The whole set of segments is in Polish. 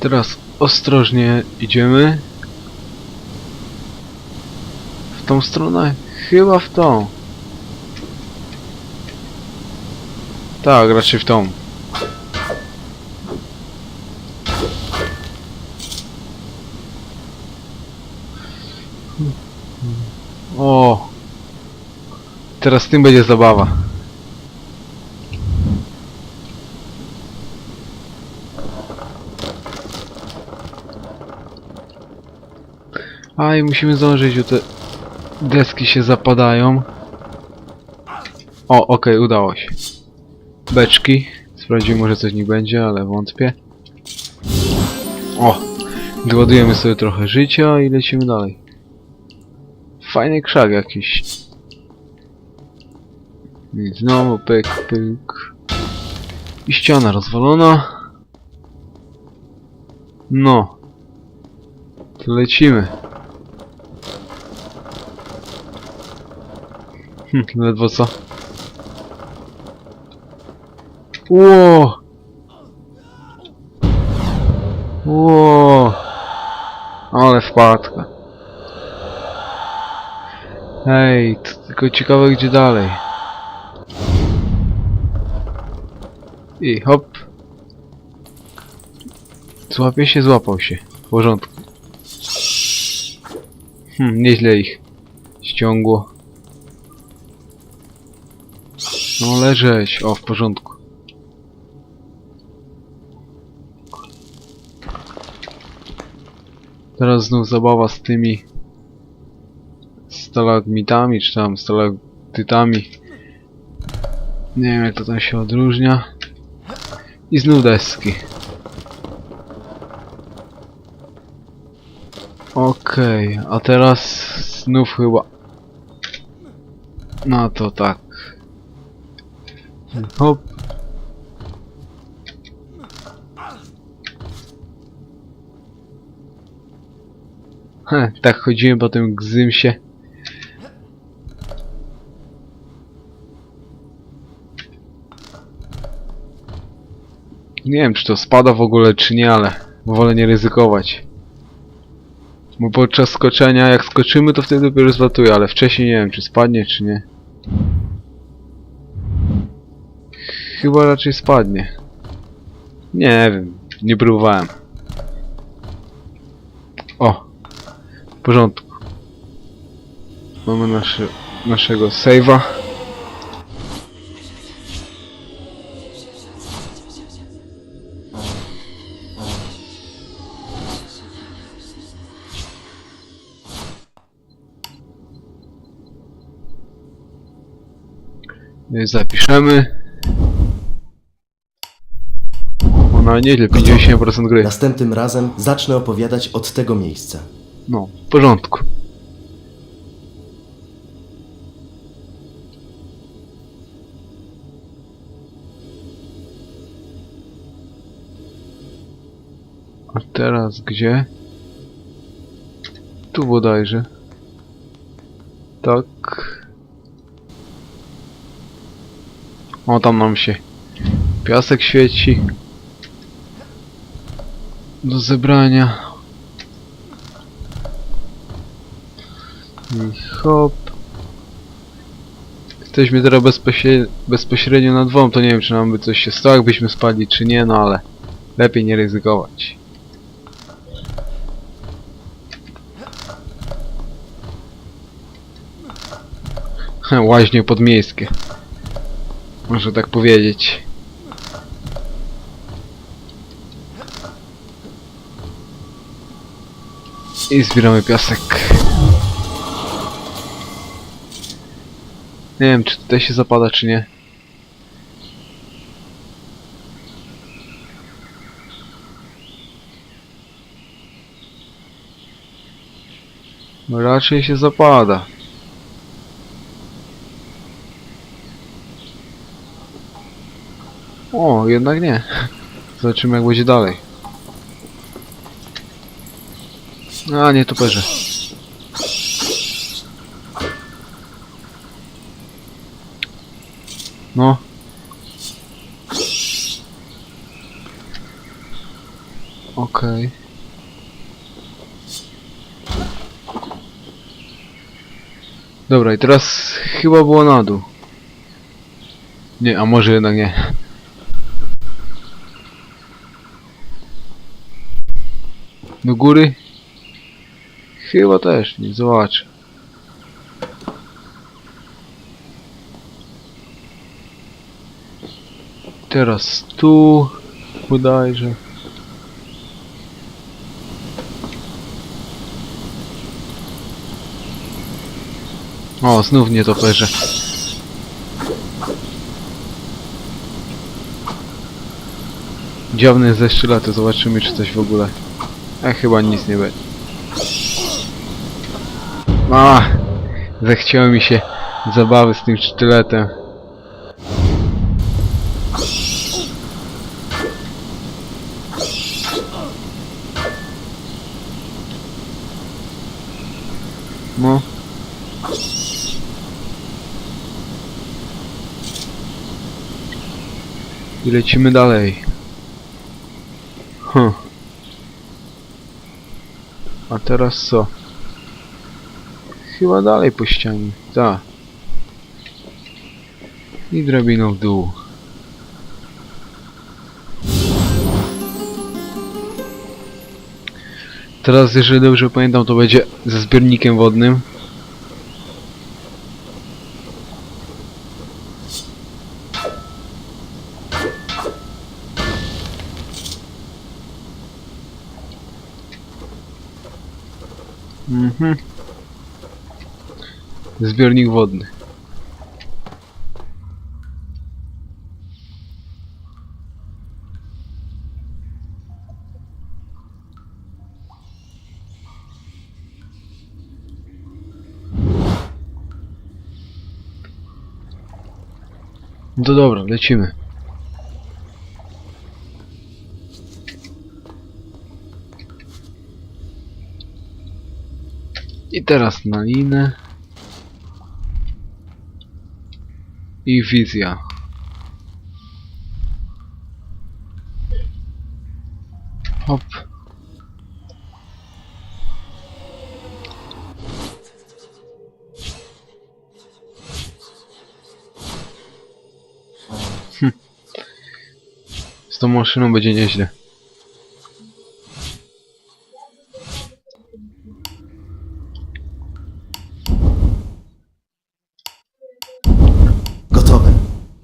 Teraz ostrożnie idziemy. W tą stronę? Chyba w tą. Tak, raczej w tą. O! Teraz z tym będzie zabawa. A i musimy zdążyć, bo te deski się zapadają. O, okej, udało się. Beczki. Sprawdzimy, może coś nich będzie, ale wątpię. O! Doładujemy sobie trochę życia i lecimy dalej. Fajny krzak jakiś. I znowu pyk, pyk. I ściana rozwalona. No. To lecimy. Hm, ledwo co. Ło! Ło! Ale wpadka. Ej, to tylko ciekawe gdzie dalej. I hop. Złapie się, złapał się. W porządku. Hmm, nieźle ich ściągło. No leżeć, o w porządku. Teraz znów zabawa z tymi stalagmitami, czy tam stalaktytami. Nie wiem jak to tam się odróżnia. I znów deski. Okej, a teraz znów chyba... No to tak. Hop. He, tak chodziłem po tym gzymsie. Nie wiem czy to spada w ogóle czy nie, ale wolę nie ryzykować. Bo podczas skoczenia, jak skoczymy to wtedy dopiero zlatuje, ale wcześniej nie wiem czy spadnie czy nie. Chyba raczej spadnie. Nie wiem, nie próbowałem. O! W porządku. Mamy nasze, naszego save'a. Zapiszemy. Ona nieźle, 57% gry. Następnym razem zacznę opowiadać od tego miejsca. No, w porządku. A teraz gdzie? Tu bodajże. Tak. O, tam nam się piasek świeci. Do zebrania. I hop. Jesteśmy teraz bezpośrednio, bezpośrednio nad to nie wiem czy nam by coś się stało, jakbyśmy spadli czy nie, no ale lepiej nie ryzykować. Łaźnie podmiejskie. Można tak powiedzieć. I zbieramy piasek. Nie wiem, czy tutaj się zapada, czy nie. No raczej się zapada. O, jednak nie. Zobaczymy jak będzie dalej. A, nie toperze. No. Okej. Dobra, i teraz chyba było na dół. Nie, a może jednak nie. Do góry? Chyba też, nie zobaczę. Teraz tu bodajże. O, znów nie toperze. Dziawny ze sztyletu, zobaczymy czy coś w ogóle. A chyba nic nie będzie. A, zechciało mi się zabawy z tym sztyletem. No. I lecimy dalej. Hm. A teraz co? Chyba dalej po ścianie. Tak. I drabiną w dół. Teraz, jeżeli dobrze pamiętam, to będzie ze zbiornikiem wodnym. Mhm. Zbiornik wodny. No to dobra, lecimy. I teraz na linę. I wizja. Hop. Hm. Z tą maszyną będzie nieźle.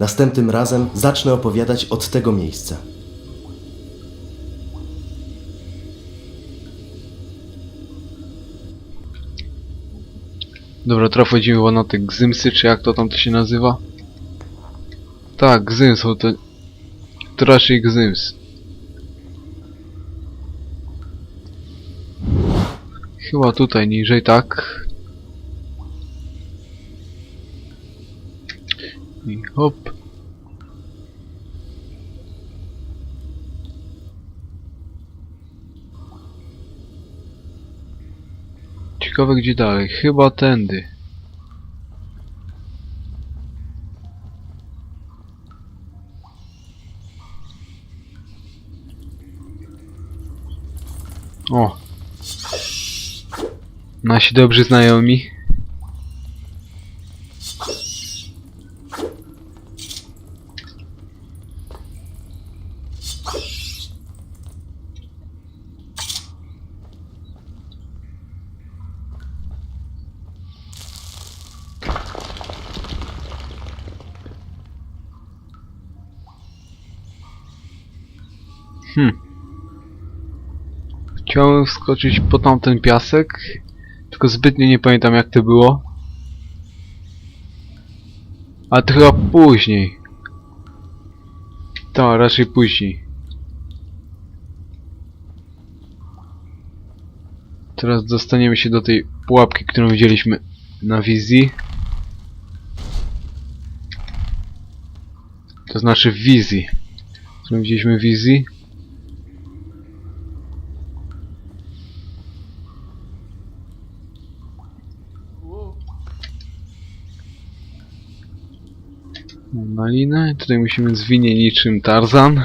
Następnym razem zacznę opowiadać od tego miejsca. Dobra, teraz wchodzimy na te gzymsy, czy jak to tam to się nazywa? Tak, gzyms, to, raczej gzyms. Chyba tutaj niżej, tak? I hop. Ciekawe gdzie dalej. Chyba tędy. O. Nasi dobrzy znajomi. Hmm. Chciałem wskoczyć po tamten piasek, tylko zbytnio nie pamiętam jak to było. A to chyba później. Tak, raczej później. Teraz dostaniemy się do tej pułapki, którą widzieliśmy na wizji. To znaczy w wizji. Którą widzieliśmy w wizji. malinę. Tutaj musimy zwinieć niczym Tarzan.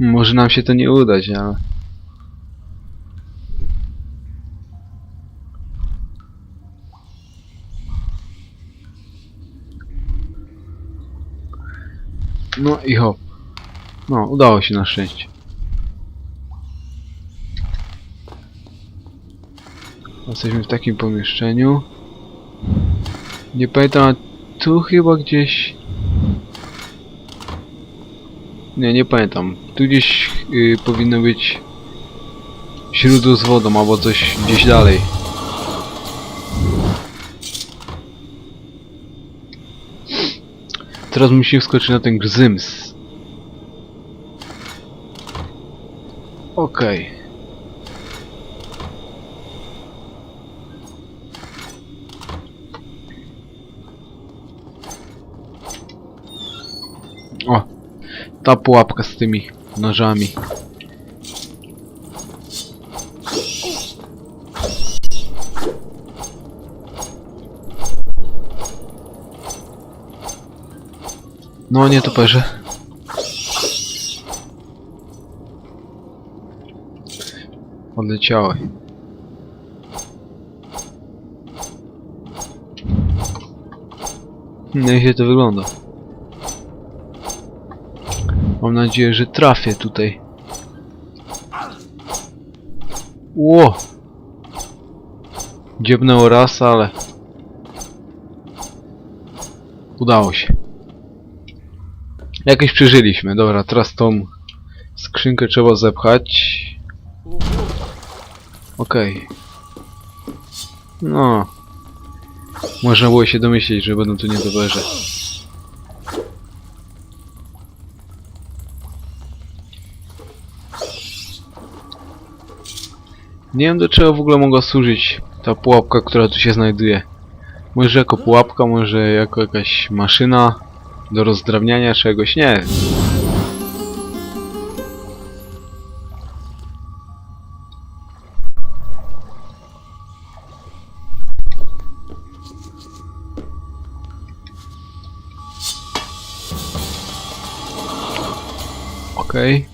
Może nam się to nie udać, ale... No i hop. No, udało się na szczęście. Jesteśmy w takim pomieszczeniu. Nie pamiętam, tu chyba gdzieś... Nie, nie pamiętam. Tu gdzieś y, powinno być źródło z wodą albo coś gdzieś dalej. Teraz musimy wskoczyć na ten gzyms. Okej. O, ta pułapka z tymi nożami. No nie toperze. Odleciały. No jak to wygląda. Mam nadzieję, że trafię tutaj. Ło! Dziebnęło raz, ale... Udało się. Jakoś przeżyliśmy. Dobra, teraz tą skrzynkę trzeba zepchać. Okej. No. Można było się domyślić, że będą tu niedobrze. Nie wiem do czego w ogóle mogła służyć ta pułapka, która tu się znajduje. Może jako pułapka, może jako jakaś maszyna do rozdrabniania czegoś, nie. Okej.